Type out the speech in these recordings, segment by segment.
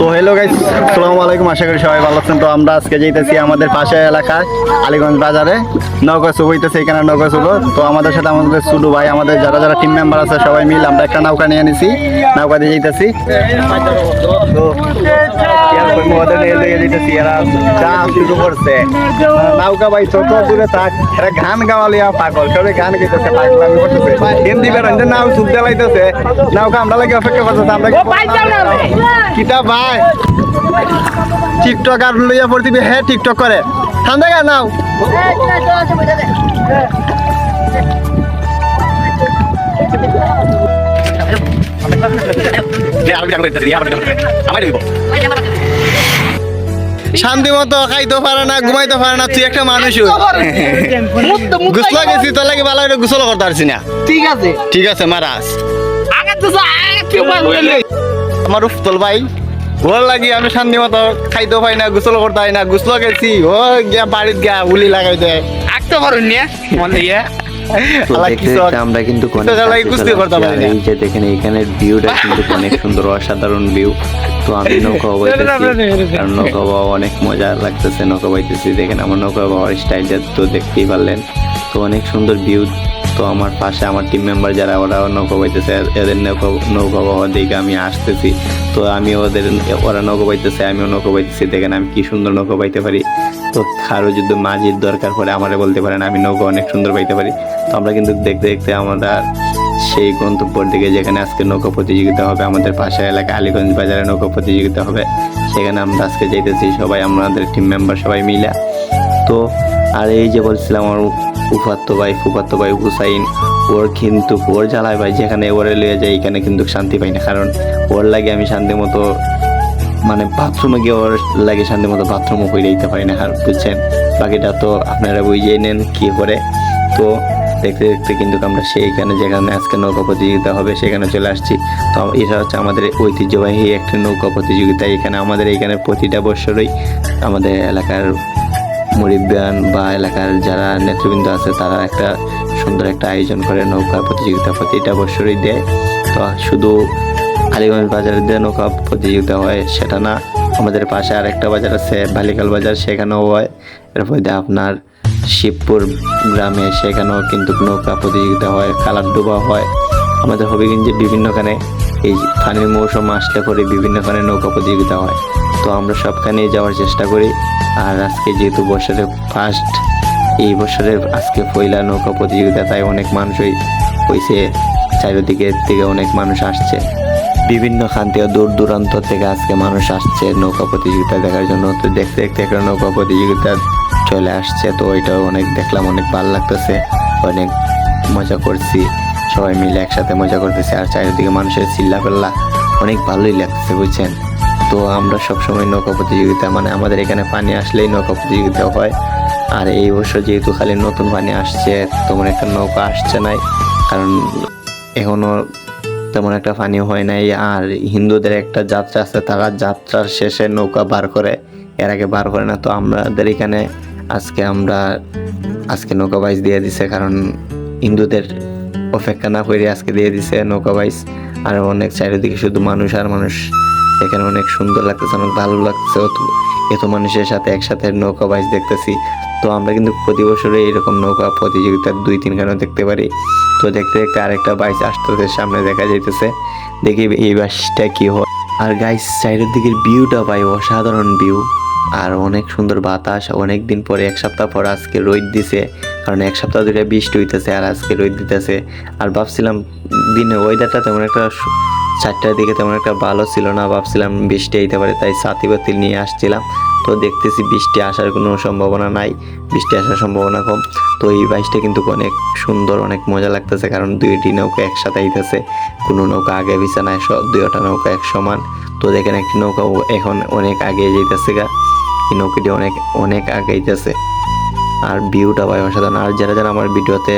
তো hello guys আসসালামু আলাইকুম, আশা করি সবাই ভালো আছেন। তো আমরা আজকে যাইতেছি আমাদের পাশের এলাকায় আলিগঞ্জ বাজারে। নৌকা শুভ হইতেছে এখানে নৌকা শুভ তো আমাদের সাথে আমাদের সুডু ভাই, আমাদের যারা যারা টিম মেম্বার আছে সবাই মিল আমরা একটা নৌকা নিয়ে নিছি নৌকা দিয়ে যাইতেছি। নিয়ে নিয়ে যাইতেছি এরা জাম শুরু করছে নৌকা ভাই ছোট দূরে থাক এরা গান গাওয়ালিয়া পাগল সবাই গান গাইতেছে পাগল আমি করতেছে হিন্দি বেরোন যে নাও সুখ জ্বালাইতেছে নৌকা আমরা লাগে অপেক্ষা করতেছে আমরা কিতা ভাই টিকটক আর লইয়া পড়তিবি হ্যাঁ টিকটক করে ঠান্ডা গা নাও শান্তি মতো খাইতে পারে না ঘুমাইতে পারে না তুই একটা মানুষ গুসল গেছি তোর লাগে ভালো করে গুসল করতে পারছি না। ঠিক আছে। ঠিক আছে মারাস। আমার উফতল ভাই ওর লাগি আমি শান্তি মতো খাইতে পাই না গোসল করতে পাই না গোসল গেছি ও গিয়া বাড়িত গিয়া উলি লাগাই দেয়। আঁকতে পারুন মন তো দেখতে দেখতে আমরা কিন্তু। এই যে দেখেন এখানের ভিউটা কিন্তু অনেক সুন্দর অসাধারণ ভিউ তো আমি নৌকা বাইতেছি। কারণ নৌকা বাবা অনেক মজা লাগতেছে নৌকা বাইতেছি। দেখেন আমার নৌকা বাবার স্টাইলটা তো দেখতেই পারলেন। তো অনেক সুন্দর ভিউ তো আমার পাশে আমার টিম মেম্বার যারা ওরা নৌকা বাইতেছে। এদের নৌকা নৌকা বাবা দিকে আমি আসতেছি। তো আমি ওদের, ওরা নৌকা বাইতেছে, আমিও নৌকা বাইতেছি। দেখেন আমি কি সুন্দর নৌকা বাইতে পারি। তো কারও যদি মাঝির দরকার পড়ে, আমারে বলতে পারেন, আমি নৌকা অনেক সুন্দর বাইতে পারি। তো আমরা কিন্তু দেখতে দেখতে আমরা সেই গন্তব্যের দিকে, যেখানে আজকে নৌকা প্রতিযোগিতা হবে, আমাদের পাশের এলাকা আলীগঞ্জ বাজারে নৌকা প্রতিযোগিতা হবে। সেখানে আমরা আজকে যাইতেছি সবাই, আমাদের টিম মেম্বার সবাই মিলে। তো আর এই যে বলছিলাম, আমার উফাত্ত ভাই, ফুফাত্ত ভাই হুসাইন ওর কিন্তু, ওর জ্বালায় ভাই, যেখানে ওরে লিয়ে যায়, এখানে কিন্তু শান্তি পাই না। কারণ ওর লাগে আমি শান্তি মতো মানে বাথরুমে গিয়ে ওর লাগে শান্তি মতো বাথরুমও করে দিতে পারি না, আর বুঝছেন? বাকিটা তো আপনারা বুঝিয়ে নেন কি করে। তো দেখতে দেখতে কিন্তু আমরা সেইখানে যেখানে আজকে নৌকা প্রতিযোগিতা হবে, সেখানে চলে আসছি। তো এটা হচ্ছে আমাদের ঐতিহ্যবাহী একটি নৌকা প্রতিযোগিতা। এখানে আমাদের, এখানে প্রতিটা বছরই আমাদের এলাকার মুরিব্বান বা এলাকার যারা নেতৃবৃন্দ আছে, তারা একটা সুন্দর একটা আয়োজন করে নৌকা প্রতিযোগিতা প্রতিটা বছরই দেয়। তো শুধু আলিগঞ্জ বাজারে যে নৌকা প্রতিযোগিতা হয় সেটা না, আমাদের পাশে আরেকটা বাজার আছে, বালিকাল বাজার, সেখানেও হয়। এরপর দিয়ে আপনার শিবপুর গ্রামে সেখানেও কিন্তু নৌকা প্রতিযোগিতা হয় কালারডুবা হয়। আমাদের হবিগঞ্জে বিভিন্নখানে এই পানির মৌসুম আসলে পরে বিভিন্নখানে নৌকা প্রতিযোগিতা হয়। তো আমরা সবখানেই যাওয়ার চেষ্টা করি। আর আজকে যেহেতু বছরের ফার্স্ট এই বছরের আজকে পয়লা নৌকা প্রতিযোগিতা তাই অনেক মানুষই হয়েছে চারিদিকে থেকে অনেক মানুষ আসছে। বিভিন্ন খান থেকে দূর দূরান্ত থেকে আজকে মানুষ আসছে নৌকা প্রতিযোগিতা দেখার জন্য। তো দেখতে দেখতে একটা নৌকা প্রতিযোগিতা চলে আসছে, তো ওইটাও অনেক দেখলাম, অনেক ভালো লাগতেছে, অনেক মজা করছি। সবাই মিলে একসাথে মজা করতেছে, আর চারিদিকে মানুষের চিল্লা পেল্লা অনেক ভালোই লাগতেছে, বুঝছেন? তো আমরা সবসময় নৌকা প্রতিযোগিতা মানে আমাদের এখানে পানি আসলেই নৌকা প্রতিযোগিতা হয়। আর এই বছর যেহেতু খালি নতুন পানি আসছে, তেমন একটা নৌকা আসছে নাই। কারণ এখনও তেমন একটা পানি হয় নাই। আর হিন্দুদের একটা যাত্রা আছে, তারা যাত্রার শেষে নৌকা বার করে, এর আগে বার করে না। তো আমাদের এখানে আজকে আমরা, আজকে নৌকা বাইস দিয়ে দিছে, কারণ হিন্দুদের অপেক্ষা না করে আজকে দিয়ে দিছে নৌকা বাইস আর অনেক চারিদিকে শুধু মানুষ আর মানুষ। এখানে অনেক সুন্দর লাগতেছে, অনেক ভালো লাগতেছে। এত মানুষের সাথে একসাথে নৌকা বাইস দেখতেছি। তো আমরা কিন্তু প্রতি বছরে এরকম নৌকা প্রতিযোগিতার দুই তিনখানে দেখতে পারি। তো দেখতে দেখতে আরেকটা বাইস আসতেছে, সামনে দেখা যাইতেছে। দেখি এই বাইসটা কি হয়। আর গাইস সাইডের দিকের ভিউটা পাই অসাধারণ ভিউ আর অনেক সুন্দর বাতাস, অনেক দিন পরে, এক সপ্তাহ পর আজকে রোদ দিছে। কারণ এক সপ্তাহ ধরে বৃষ্টি হইতেছে আর আজকে রোদ দিতেছে। আর ভাবছিলাম দিনে ওয়েদারটা তেমন একটা চারটার দিকে তেমন একটা ভালো ছিল না, ভাবছিলাম বৃষ্টি হইতে পারে, তাই সাথী বাতিল নিয়ে আসছিলাম। তো দেখতেছি বৃষ্টি আসার কোনো সম্ভাবনা নাই, বৃষ্টি আসার সম্ভাবনা কম। তো এই বাইসটা কিন্তু অনেক সুন্দর, অনেক মজা লাগতেছে, কারণ দুইটি নৌকা একসাথে আইতেছে। কোনো নৌকা আগে বিছানায় সব দুইটা নৌকা এক সমান। তো দেখেন একটি নৌকা এখন অনেক আগে যাইতেছে গা। এই নৌকাটি অনেক অনেক আগে যাইতেছে আর ভিউটা ভাই অসাধারণ। আর যারা যারা আমার ভিডিওতে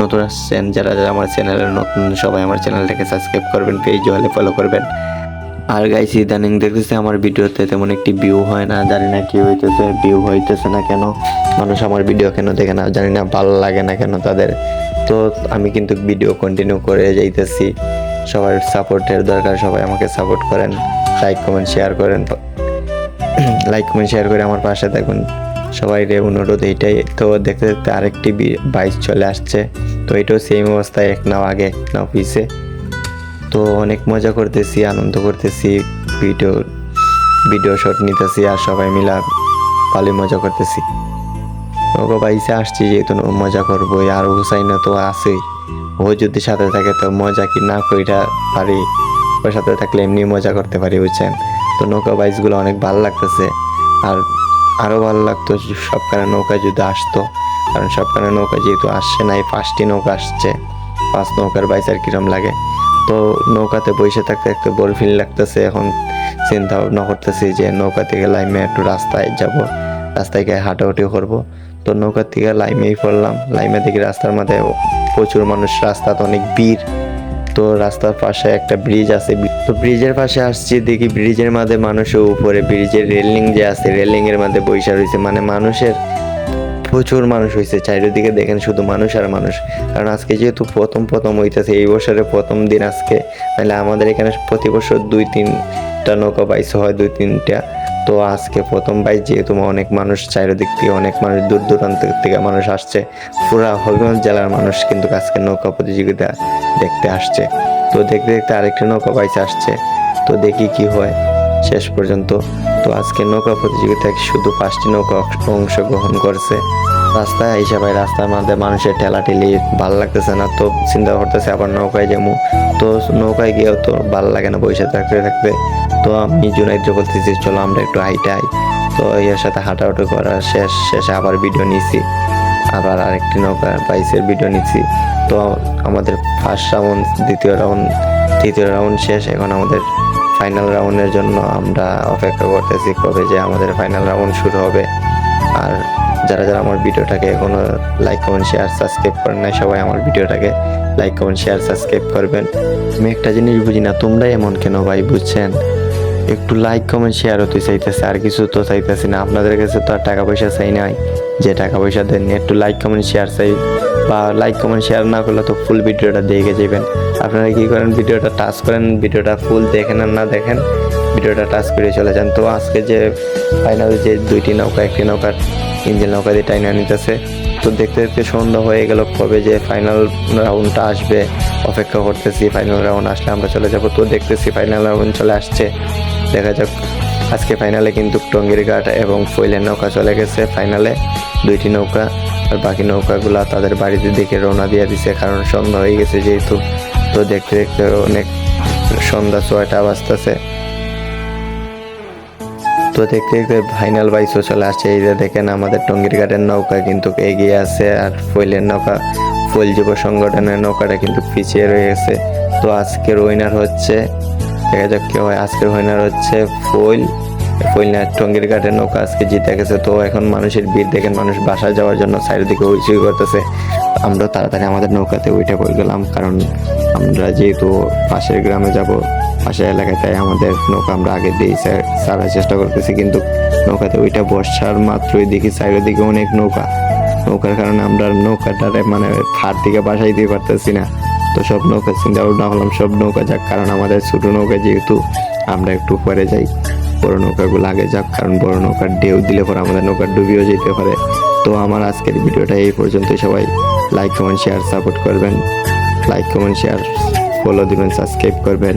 নতুন আসছেন, যারা যারা আমার চ্যানেলের নতুন, সবাই আমার চ্যানেলটাকে সাবস্ক্রাইব করবেন পেজ হলে ফলো করবেন। আর গাইস ইদানিং দেখতেছি আমার ভিডিওতে তেমন একটি ভিউ হয় না, জানি না কি হইতেছে ভিউ হইতেছে না কেন, মানুষ আমার ভিডিও কেন দেখে না, জানি না ভালো লাগে না কেন তাদের। তো আমি কিন্তু ভিডিও কন্টিনিউ করে যাইতেছি। সবার সাপোর্টের দরকার, সবাই আমাকে সাপোর্ট করেন লাইক কমেন্ট শেয়ার করেন। লাইক কমেন্ট শেয়ার করে আমার পাশে থাকুন। সবাই রে অনুরোধ এইটাই। তো দেখতে দেখতে আরেকটি বাইক চলে আসছে। তো এটাও সেম অবস্থায় এক নাও আগে, এক নাও পিছে। তো অনেক মজা করতেছি, আনন্দ করতেছি, ভিডিও ভিডিও শট নিতেছি আর সবাই মিলা ভালোই মজা করতেছি। ওকে বাইসে আসছি যেহেতু মজা করব, আর হুসাইনা তো আছেই। ও যদি সাথে থাকে তো মজা কি না কইটা পারি। ওর সাথে থাকলে এমনি মজা করতে পারি, বুঝছেন? তো নৌকা বাইসগুলো অনেক ভালো লাগতেছে। আর আরও ভালো লাগতো সবখানে নৌকা যদি আসতো। কারণ সবখানে নৌকা যেহেতু আসছে না এই পাঁচটি নৌকা আসছে। পাঁচ নৌকার বাইস আর কিরম লাগে? তো নৌকাতে বসে থাকতে থাকতে বোর ফিল লাগতেছে। এখন চিন্তা ভাবনা করতেছি যে নৌকা থেকে লাইমে একটু রাস্তায় যাব, রাস্তায় গিয়ে হাঁটাহুটি করব। তো নৌকা থেকে লাইমেই পড়লাম। লাইমে দেখি রাস্তার মধ্যে প্রচুর মানুষ, রাস্তা তো অনেক ভিড়। তো রাস্তার পাশে একটা ব্রিজ আছে। তো ব্রিজের পাশে আসছি, দেখি ব্রিজের মাঝে মানুষের উপরে। ব্রিজের রেলিং যে আছে রেলিং এর মধ্যে বৈশা রয়েছে মানে মানুষের প্রচুর মানুষ হয়েছে চারিদিকে দেখেন শুধু মানুষ আর মানুষ। কারণ আজকে যেহেতু প্রথম প্রথম হইতেছে, এই বছরের প্রথম দিন আজকে। তাহলে আমাদের এখানে প্রতি বছর দুই তিনটা নৌকা বাইস হয় দুই তিনটা। তো আজকে প্রথম বাইস যেহেতু অনেক মানুষ চারিদিক থেকে অনেক মানুষ দূর দূরান্ত থেকে মানুষ আসছে। পুরা হবিগঞ্জ জেলার মানুষ কিন্তু আজকে নৌকা প্রতিযোগিতা দেখতে আসছে। তো দেখতে দেখতে আরেকটা নৌকা বাইস আসছে। তো দেখি কি হয় শেষ পর্যন্ত। তো আজকে নৌকা প্রতিযোগিতায় শুধু পাঁচটি নৌকা অংশগ্রহণ করছে। রাস্তায় হিসাবে রাস্তার মধ্যে মানুষের ঠেলাঠেলি, ভালো লাগতেছে না। তো চিন্তা করতেছে আবার নৌকায় যাব। তো নৌকায় গিয়েও তো ভালো লাগে না বসে থাকতে থাকতে। তো আমি জুনাইদ্র বলতেছি চলো আমরা একটু হাইটাই তো এর সাথে হাঁটাহাঁটি করার শেষ, শেষে আবার ভিডিও নিছি। আবার আরেকটি নৌকা বাইসের ভিডিও নিচ্ছি তো আমাদের ফার্স্ট রাউন্ড দ্বিতীয় রাউন্ড তৃতীয় রাউন্ড শেষ। এখন আমাদের ফাইনাল রাউন্ডের জন্য আমরা অপেক্ষা করতেছি কবে যে আমাদের ফাইনাল রাউন্ড শুরু হবে। আর যারা যারা আমার ভিডিওটাকে এখনও লাইক কমেন্ট শেয়ার সাবস্ক্রাইব করেন নাই, সবাই আমার ভিডিওটাকে লাইক কমেন্ট শেয়ার সাবস্ক্রাইব করবেন। আমি একটা জিনিস বুঝি না তোমরা এমন কেন ভাই বুঝছেন? একটু লাইক কমেন্ট শেয়ার হতে চাইতেছে, আর কিছু তো চাইতেছি না। আপনাদের কাছে তো আর টাকা পয়সা চাই নাই, যে টাকা পয়সা দেন একটু লাইক কমেন্ট শেয়ার চাই, বা লাইক কমেন্ট শেয়ার না করলে তো ফুল ভিডিওটা দেখে যাবেন। আপনারা কি করেন, ভিডিওটা টাচ করেন, ভিডিওটা ফুল দেখেন আর না দেখেন। ভিডিওটা টাচ করে চলে যান। তো আজকে যে ফাইনাল যে দুইটি নৌকা, একটি নৌকার ইঞ্জিন নৌকা দিয়ে টাইনা নিতেছে। তো দেখতে দেখতে সন্ধ্যা হয়ে গেল, কবে যে ফাইনাল রাউন্ডটা আসবে, অপেক্ষা করতেছি ফাইনাল রাউন্ড আসলে আমরা চলে যাব। তো দেখতেছি ফাইনাল রাউন্ড চলে আসছে। দেখা যাক, আজকে ফাইনালে কিন্তু টঙ্গির ঘাট এবং ফইলের নৌকা চলে গেছে। ফাইনালে দুইটি নৌকা, আর বাকি নৌকাগুলা তাদের বাড়িতে দিকে রওনা দিয়ে দিছে, কারণ সন্ধ্যা হয়ে গেছে যেহেতু। তো দেখতে দেখতে অনেক সন্ধ্যা ছয়টা বাজতেছে। তো দেখতে দেখতে ফাইনাল বাইশও চলে আসছে, এই যে দেখেন আমাদের টঙ্গির ঘাটের নৌকা কিন্তু এগিয়ে আছে আর ফইলের নৌকা, ফুল যুব সংগঠনের নৌকাটা কিন্তু পিছিয়ে রয়েছে। তো আজকের উইনার হচ্ছে, দেখা যাক কি হয়, আজকের উইনার হচ্ছে ফইল না টঙ্গির ঘাটের নৌকা আজকে জিতে গেছে, তো এখন মানুষের ভিড় দেখেন, মানুষ বাসায় যাওয়ার জন্য চারিদিকে উইচুই করতেছে। আমরা তাড়াতাড়ি আমাদের নৌকাতে উঠে পড়ে গেলাম, কারণ আমরা যেহেতু পাশের গ্রামে যাব পাশের এলাকায়, তাই আমাদের নৌকা আমরা আগে দিয়ে সারার চেষ্টা করতেছি, কিন্তু নৌকাতে ওইটা বর্ষার মাত্রই দেখি দিকে অনেক নৌকা। নৌকার কারণে আমরা নৌকাটারে মানে ফার দিকে বাসাই দিতে পারতেছি না। তো সব নৌকা চিন্তা ভাবনা হলাম সব নৌকা যাক, কারণ আমাদের ছোটো নৌকা যেহেতু আমরা একটু পরে যাই। বড় নৌকাগুলো আগে যাক, কারণ বড় নৌকার ঢেউ দিলে পরে আমাদের নৌকার ডুবিও যেতে পারে। তো আমার আজকের ভিডিওটা এই পর্যন্তই, সবাই লাইক কমেন্ট শেয়ার সাপোর্ট করবেন। লাইক কমেন্ট শেয়ার ফলো দিবেন সাবস্ক্রাইব করবেন।